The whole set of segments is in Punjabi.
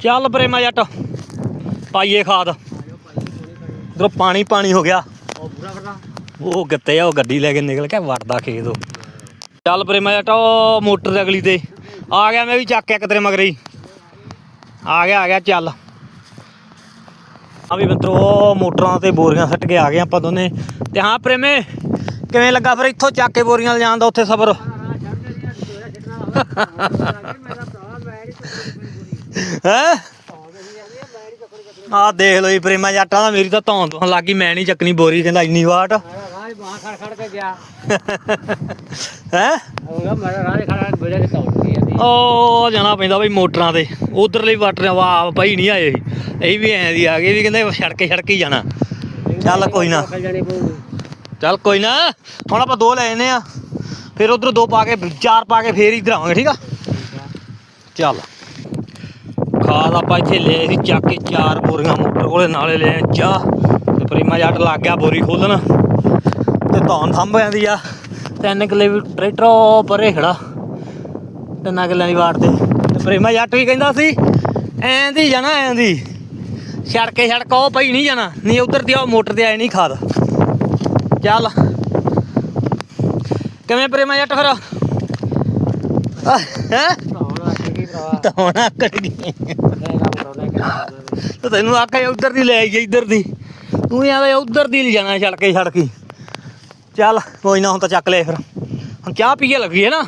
ਚੱਲ ਪ੍ਰੇਮਾ ਜੱਟ, ਪਾਈਏ ਖਾਦ। ਉਧਰੋਂ ਪਾਣੀ ਪਾਣੀ ਹੋ ਗਿਆ। ਉਹ ਗੱਤੇ ਆ, ਉਹ ਗੱਡੀ ਲੈ ਕੇ ਨਿਕਲ ਕੇ ਵੜਦਾ ਖੇਤ ਉਹ। ਚੱਲ ਪ੍ਰੇਮਾ ਜੱਟ, ਉਹ ਮੋਟਰ ਅਗਲੀ ਤੇ। ਆ ਗਿਆ ਮੈਂ ਵੀ ਚੱਕ ਕੇ ਇੱਕ ਤੇਰੇ ਮਗਰੇ ਹੀ। ਆ ਗਿਆ ਆ ਗਿਆ, ਚੱਲ। ਆ ਵੀ ਮਿੱਤਰੋ ਉਹ ਮੋਟਰਾਂ ਤੇ ਬੋਰੀਆਂ ਸੱਟ ਕੇ ਆ ਗਏ ਆਪਾਂ ਦੋਨੇ। ਤੇ ਹਾਂ ਪ੍ਰੇਮੇ ਕਿਵੇਂ ਲੱਗਾ ਫਿਰ ਇੱਥੋਂ ਚੱਕ ਕੇ ਬੋਰੀਆਂ ਲਿਜਾਣ ਦਾ ਉੱਥੇ ਸਬਰ? ਹੈ? ਆ ਦੇਖ ਲੋ ਜੀ ਪ੍ਰੇਮਾ ਜੱਟਾਂ ਦਾ ਮੇਰੀ ਤਾਂ ਧੌਣ ਤੋਂ ਲੱਗੀ ਮੈਂ ਨਹੀਂ ਚੱਕਣੀ ਬੋਰੀ, ਕਹਿੰਦਾ ਇੰਨੀ ਵਾਟ। ਰਾਹ ਬਾਹਰ ਖੜ ਖੜ ਕੇ ਗਿਆ ਹੈ? ਉਹਗਾ ਮੈਂ ਰਾਹ ਖੜਾ ਬੇੜਾ ਕੇ ਤੌੜ ਉਹ ਜਾਣਾ ਪੈਂਦਾ ਬਈ ਮੋਟਰਾਂ ਤੇ, ਉਧਰਲੇ ਵਾਟਰ ਵਾਹ ਭਾਈ ਨਹੀਂ ਆਏ ਸੀ। ਇਹ ਵੀ ਐਂ ਦੀ ਆ ਗਏ ਵੀ ਕਹਿੰਦੇ ਸੜਕੇ ਛੜਕੇ ਹੀ ਜਾਣਾ। ਚੱਲ ਕੋਈ ਨਾ। ਚੱਲ ਕੋਈ ਨਾ, ਹੁਣ ਆਪਾਂ ਦੋ ਲੈ ਜਨੇ ਆ। ਫਿਰ ਉਧਰ ਦੋ ਪਾ ਕੇ, ਚਾਰ ਪਾ ਕੇ ਫੇਰ ਇਧਰ ਆਵਾਂਗੇ, ਠੀਕ ਆ? ਚੱਲ। ਖਾਦ ਆਪਾਂ ਇੱਥੇ ਲੈ ਸੀ, ਚੱਕ ਕੇ ਚਾਰ ਬੋਰੀਆਂ ਮੋਟਰ ਕੋਲੇ ਨਾਲੇ ਲੈ ਆਏ ਤੇ ਪ੍ਰੀਮਾ ਜੱਟ ਲੱਗ ਗਿਆ ਬੋਰੀ ਖੋਲਣ। ਤੇ ਧੌਣ ਥੰਬ ਜਾਂਦੀ ਆ। ਤਿੰਨ ਕਿੱਲੇ ਟਰੈਕਟਰ ਪਰੇ ਖੜਾ। ਤਿੰਨਾਂ ਕਿੱਲਿਆਂ ਦੀ ਵਾਟ ਤੇ। ਤੇ ਪ੍ਰੀਮਾ ਜੱਟ ਵੀ ਕਹਿੰਦਾ ਸੀ? ਐਂ ਦੀ ਜਾਣਾ, ਐਂ ਦੀ। ਛੜਕੇ ਸੜਕ ਉਹ ਪਈ ਨਹੀਂ ਜਾਣਾ। ਨਹੀਂ ਉਧਰ ਦੀ ਉਹ ਮੋਟਰ ਤੇ ਆਏ ਨਹੀਂ ਖਾਦ। ਚੱਲ। ਕਿਵੇਂ ਪ੍ਰੇਮਾ ਜੱਟ ਫਿਰ? ਹੈ? ਤਾਂ ਆਕੜ ਗਈ। ਤੇ ਤੈਨੂੰ ਆਖਿਆ ਉਧਰ ਦੀ ਲੈ ਆਈ ਇੱਧਰ ਦੀ। ਤੂੰ ਆਵੇ ਉਧਰ ਦੀ ਲੈ ਜਾਣਾ ਛੜਕੇ ਛੜਕੀ। ਚੱਲ, ਕੋਈ ਨਾ, ਹੁਣ ਤਾਂ ਚੱਕ ਲੈ ਫਿਰ। ਹੁਣ ਚਾਹ ਪੀਏ ਲੱਗੀ ਹੈ ਨਾ?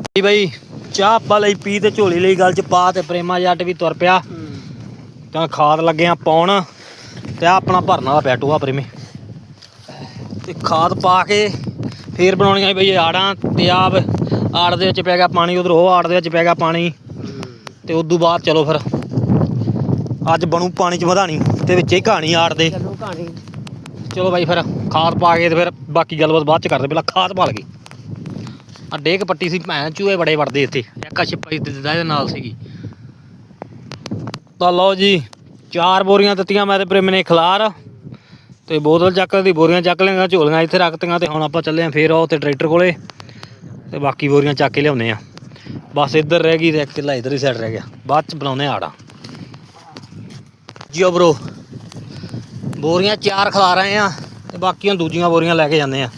ਜੀ ਬਈ, ਚਾਹ ਪਾ ਲਈ ਪੀ ਤੇ ਝੋਲੀ ਲਈ ਗੱਲ ਚ ਪਾ ਤੇ ਪ੍ਰੇਮਾ ਜੱਟ ਵੀ ਤੁਰ ਪਿਆ। ਤਾਂ ਖਾਦ ਲੱਗੇ ਆ ਪਾਉਣ ਤੇ ਆਹ ਆਪਣਾ ਭਰਨਾ ਵਾਲਾ ਪਿਆ ਟੋਆ ਪ੍ਰੇਮੇ। ਤੇ ਖਾਦ ਪਾ ਕੇ ਫੇਰ ਬਣਾਉਣੀਆਂ ਬਈ ਆੜਾਂ, ਤੇ ਆਪ ਆੜ ਦੇ ਵਿੱਚ ਪੈ ਗਿਆ ਪਾਣੀ ਉਧਰ ਉਹ ਆੜ ਦੇ ਵਿੱਚ ਪੈ ਗਿਆ ਪਾਣੀ। ਤੇ ਉਦੋਂ ਬਾਅਦ ਚਲੋ ਫਿਰ ਅੱਜ ਬਣੂ ਪਾਣੀ ਚ ਵਧਾਣੀ ਤੇ ਵਿੱਚੇ ਹੀ ਕਹਾਣੀ ਆੜ ਦੇ। ਚੱਲੂ ਕਹਾਣੀ। ਚਲੋ ਬਾਈ ਫਿਰ ਖਾਦ ਪਾ ਕੇ ਤੇ ਫਿਰ ਬਾਕੀ ਗੱਲਬਾਤ ਬਾਅਦ ਚ ਕਰਦੇ ਪਹਿਲਾਂ ਖਾਦ ਪਾ ਲਗੇ ਆ ਡੇਕ ਪੱਟੀ ਸੀ ਭੈਣ ਚੂਹੇ ਬੜੇ ਵੜਦੇ ਇੱਥੇ ਇੱਕ ਛਿਪਾਈ ਤੇ ਇਹਦੇ ਨਾਲ ਸੀਗੀ। ਤਾਂ ਲਓ ਜੀ ਚਾਰ ਬੋਰੀਆਂ ਦਿੱਤੀਆਂ ਮੈਂ ਤੇ ਪ੍ਰੇਮ ਨੇ ਖਿਲਾਰ। ਤੇ ਬੋਤਲ ਚੱਕ ਦੀ ਬੋਰੀਆਂ ਚੱਕ ਲਈਆਂ ਝੋਲੀਆਂ ਇੱਥੇ ਰੱਖਤੀਆਂ ਤੇ ਹੁਣ ਆਪਾਂ ਚੱਲੇ ਆਂ ਫੇਰ ਉਹ ਤੇ ਟਰੈਕਟਰ ਕੋਲੇ। ਤੇ ਬਾਕੀ ਬੋਰੀਆਂ ਚੱਕ ਕੇ ਲਿਆਉਨੇ ਆ। ਬਸ ਇੱਧਰ ਰਹਿ ਗਈ ਤੇ ਇੱਕ ਕਿੱਲਾ ਇੱਧਰ ਹੀ ਸਾਈਡ ਰਹਿ ਗਿਆ। ਬਾਅਦ ਚ ਬਣਾਉਨੇ ਆੜਾ। ਜੀਓ ਬ్రో ਬੋਰੀਆਂ ਚਾਰ ਖਲਾ ਰਹੇ ਆ ਤੇ ਬਾਕੀਆਂ ਦੂਜੀਆਂ ਬੋਰੀਆਂ ਲੈ ਕੇ ਜਾਂਦੇ ਆ।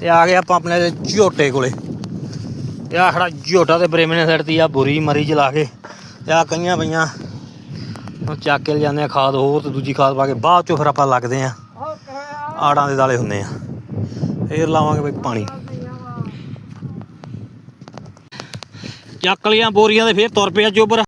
ਤੇ ਆ ਗਏ ਆਪਾਂ ਆਪਣੇ ਝੋਟੇ ਕੋਲੇ। ਤੇ ਆ ਖੜਾ ਝੋਟਾ ਤੇ ਪ੍ਰੇਮੀ ਸਾਈਡ ਸੜਤੀ ਆ, ਬੋਰੀ ਮਰੀ ਚਲਾ ਕੇ। ਤੇ ਆ ਕਈਆਂ ਪਈਆਂ। ਚੱਕ ਕੇ ਲਿਜਾਂਦੇ ਆ ਖਾਦ ਹੋਰ ਤੇ ਦੂਜੀ ਖਾਦ ਪਾ ਕੇ। ਬਾਅਦ ਚੋਂ ਫਿਰ ਆਪਾਂ ਲੱਗਦੇ ਆ। ਆੜਾਂ ਦੇ ਦਾਲੇ ਹੁੰਦੇ ਆ। ਫੇਰ ਲਾਵਾਂਗੇ ਬਈ ਪਾਣੀ। ਚੱਕ ਲੀਆਂ ਬੋਰੀਆਂ ਤੇ ਫੇਰ ਤੁਰ ਪਿਆ ਚੋਬਰ